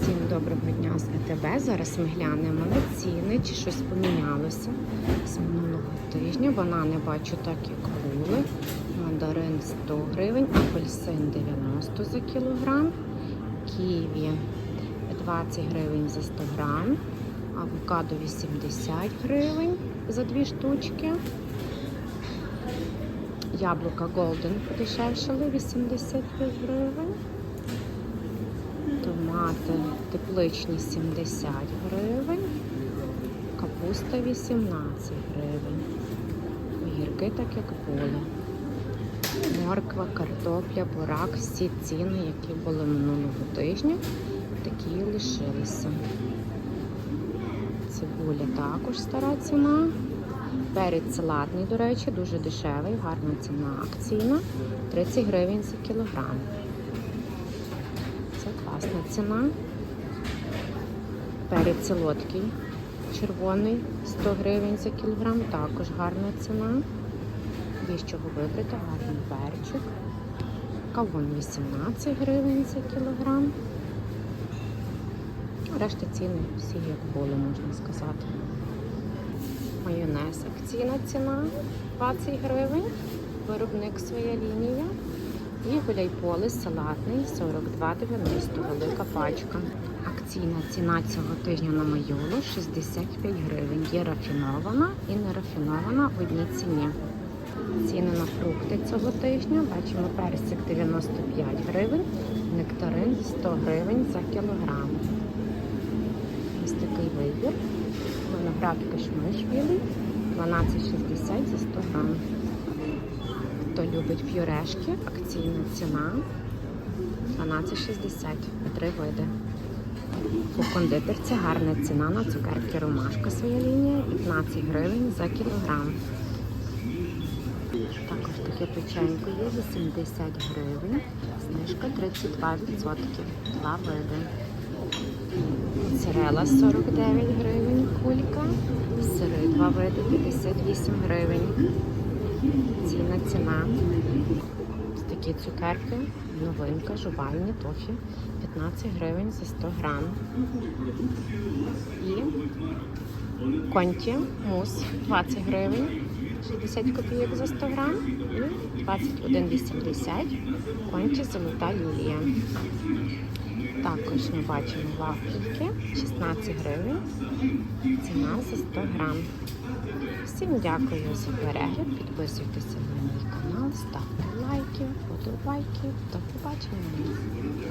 Всім доброго дня з АТБ. Зараз ми глянемо на ціни, чи щось помінялося з минулого тижня. Банани бачу так, як були. Мандарин 100 гривень, апельсин 90 за кілограм, ківі 20 гривень за 100 грам, авокадо 80 гривень за дві штучки. Яблука Golden подешевшили 85 гривень. Томати тепличні 70 гривень, капуста 18 гривень. Огірки так як були. Морква, картопля, бурак, всі ціни, які були минулого тижня, такі і лишилися. Цибуля також стара ціна. Перець салатний, до речі, дуже дешевий, гарна ціна акційна. 30 гривень за кілограм. Класна ціна. Перець солодкий, червоний 100 гривень за кілограм, також гарна ціна. Є з чого вибрати, гарний перчик. Кавун 18 гривень за кілограм. Решта ціни всі як були, можна сказати. Майонез акційна ціна 20 гривень. Виробник своя лінія. І гуляйполе салатний 42,90 велика пачка. Акційна ціна цього тижня на майолу 65 гривень. Є рафінована і нерафінована в одній ціні. Ціни на фрукти цього тижня. Бачимо персик 95 гривень, нектарин 100 гривень за кілограм. Ось такий вибір. Виноград кишмиш білий 12,60 за 100 грам. Хто любить пюрешки, акційна ціна 12,60 три види. У кондитерці гарна ціна на цукерки ромашка своя лінія 15 гривень за кілограм. Також таке печенько є 80 гривень, знижка 32%. Два види. Моцарела 49 гривень кулька, сири два види 58 гривень. Ціна ціна. Ось такі цукерки, новинка, жувальні, тофі 15 гривень за 100 грам. І конті мус 20 гривень, 60 копійок за 100 грам і 21,80 конті золота лілія. Також ми бачимо вафельки 16 гривень, ціна за 100 грам. Всім дякую за перегляд. Підписуйтеся на мій канал, ставте лайки, подобайки. До побачення.